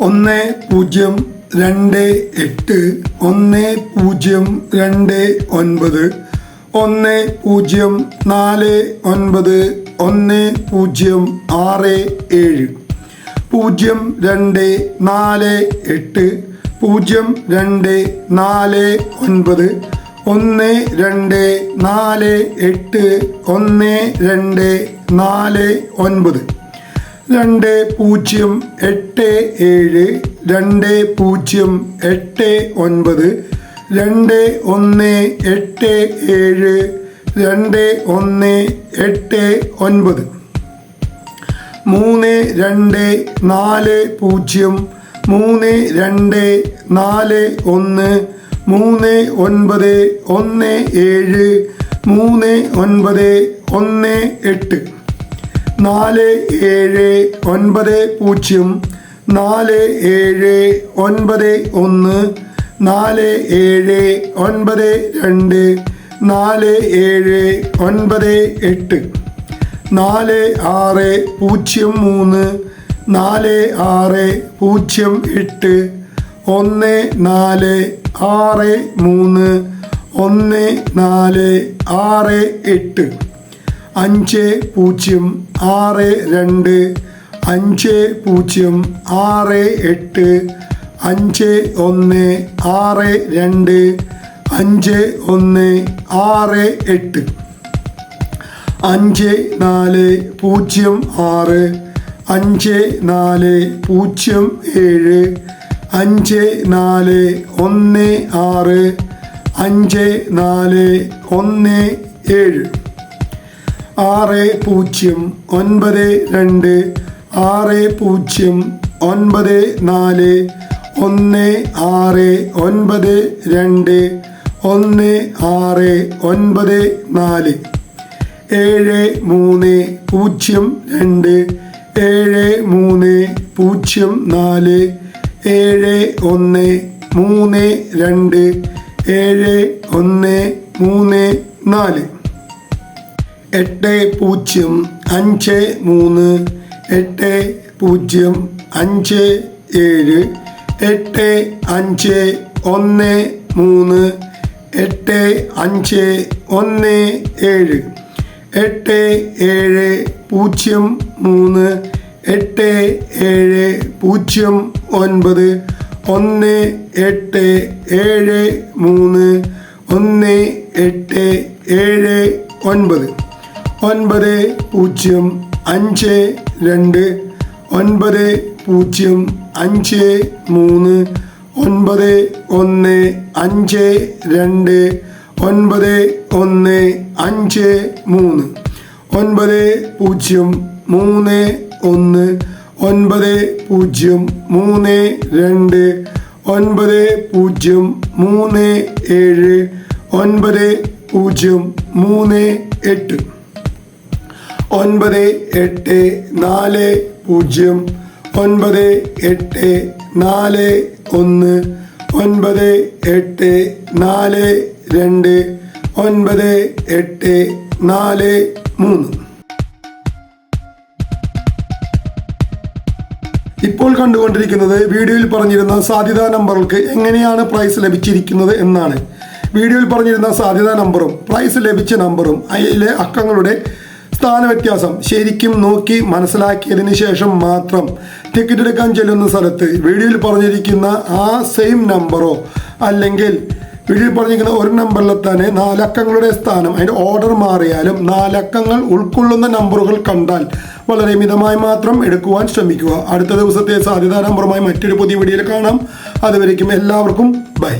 ഒന്ന് പൂജ്യം രണ്ട് എട്ട് ഒന്ന് പൂജ്യം രണ്ട് ഒൻപത് ഒന്ന് പൂജ്യം നാല് ഒൻപത് ഒന്ന് പൂജ്യം ആറ് ഏഴ് പൂജ്യം രണ്ട് നാല് എട്ട് പൂജ്യം രണ്ട് നാല് ഒൻപത് ഒന്ന് രണ്ട് നാല് എട്ട് ഒന്ന് രണ്ട് നാല് ഒൻപത്. രണ്ട് പൂജ്യം എട്ട് ഏഴ് രണ്ട് പൂജ്യം എട്ട് ഒൻപത് രണ്ട് ഒന്ന് എട്ട് ഏഴ് രണ്ട് ഒന്ന് എട്ട് ഒൻപത്. മൂന്ന് രണ്ട് നാല് പൂജ്യം മൂന്ന് രണ്ട് നാല് ഒന്ന് മൂന്ന് ഒൻപത് ഒന്ന് ഏഴ് മൂന്ന് ഒൻപത് ഒന്ന് എട്ട്. നാല് ഏഴ് ഒൻപത് പൂജ്യം നാല് ഏഴ് ഒൻപത് ഒന്ന് നാല് ഏഴ് ഒൻപത് രണ്ട് നാല് ഏഴ് ഒൻപത് എട്ട് നാല് ആറ് പൂജ്യം മൂന്ന് നാല് ആറ് പൂജ്യം എട്ട് ഒന്ന് നാല് ആറ് മൂന്ന് ഒന്ന് നാല് ആറ് എട്ട് അഞ്ച് പൂജ്യം ആറ് രണ്ട് അഞ്ച് പൂജ്യം ആറ് എട്ട് അഞ്ച് ഒന്ന് ആറ് രണ്ട് അഞ്ച് ഒന്ന് ആറ് എട്ട്. അഞ്ച് നാല് പൂജ്യം ആറ് അഞ്ച് നാല് പൂജ്യം ഏഴ് അഞ്ച് നാല് ഒന്ന് ആറ് അഞ്ച് നാല് ഒന്ന് ഏഴ്. ആറ് പൂജ്യം ഒൻപത് രണ്ട് ആറ് പൂജ്യം ഒൻപത് നാല് ഒന്ന് ആറ് ഒൻപത് രണ്ട് ഒന്ന് ആറ് ഒൻപത് നാല്. ഏഴ് മൂന്ന് പൂജ്യം രണ്ട് ഏഴ് മൂന്ന് പൂജ്യം നാല് ഏഴ് ഒന്ന് മൂന്ന് രണ്ട് ഏഴ് ഒന്ന് മൂന്ന് നാല്. എട്ട് പൂജ്യം അഞ്ച് മൂന്ന് എട്ട് പൂജ്യം അഞ്ച് ഏഴ് എട്ട് അഞ്ച് ഒന്ന് മൂന്ന് എട്ട് അഞ്ച് ഒന്ന് ഏഴ്. എട്ട് ഏഴ് പൂജ്യം മൂന്ന് എട്ട് ഏഴ് പൂജ്യം ഒൻപത് ഒന്ന് എട്ട് ഏഴ് മൂന്ന് ഒന്ന് എട്ട് ഏഴ് ഒൻപത്. ഒൻപത് പൂജ്യം അഞ്ച് രണ്ട് ഒൻപത് പൂജ്യം അഞ്ച് മൂന്ന് ഒൻപത് ഒന്ന് അഞ്ച് രണ്ട് ഒൻപത് ഒന്ന് അഞ്ച് മൂന്ന് ഒൻപത് പൂജ്യം മൂന്ന് ഒന്ന് ഒൻപത് പൂജ്യം മൂന്ന് രണ്ട് ഒൻപത് പൂജ്യം മൂന്ന് ഏഴ് ഒൻപത് പൂജ്യം മൂന്ന് എട്ട്. ഒൻപത് എട്ട് നാല് പൂജ്യം ഒൻപത് എട്ട് നാല് ഒന്ന് ഒൻപത് എട്ട് നാല് രണ്ട് ഒൻപത് എട്ട് നാല് മൂന്ന്. ഇപ്പോൾ കണ്ടുകൊണ്ടിരിക്കുന്നത് വീഡിയോയിൽ പറഞ്ഞിരുന്ന സാധ്യതാ നമ്പറുകൾക്ക് എങ്ങനെയാണ് പ്രൈസ് ലഭിച്ചിരിക്കുന്നത് എന്നാണ്. വീഡിയോയിൽ പറഞ്ഞിരുന്ന സാധ്യതാ നമ്പറും പ്രൈസ് ലഭിച്ച നമ്പറും അതിലെ അക്കങ്ങളുടെ സ്ഥാനവ്യത്യാസം ശരിക്കും നോക്കി മനസ്സിലാക്കിയതിന് ശേഷം മാത്രം ടിക്കറ്റ് എടുക്കാൻ ചെല്ലുന്ന സ്ഥലത്ത് വീഡിയോയിൽ പറഞ്ഞിരിക്കുന്ന ആ സെയിം നമ്പറോ അല്ലെങ്കിൽ വീഡിയോയിൽ പറഞ്ഞിരിക്കുന്ന ഒരു നമ്പറിൽ തന്നെ നാലക്കങ്ങളുടെ സ്ഥാനം അതിന്റെ ഓർഡർ മാറിയാലും നാലക്കങ്ങൾ ഉൾക്കൊള്ളുന്ന നമ്പറുകൾ കണ്ടാൽ വളരെ മിതമായി മാത്രം എടുക്കുവാൻ ശ്രമിക്കുക. അടുത്ത ദിവസത്തെ സാധ്യതാ നമ്പറുമായി മറ്റൊരു പുതിയ വീഡിയോയിൽ കാണാം. അതുവരേക്കും എല്ലാവർക്കും ബൈ.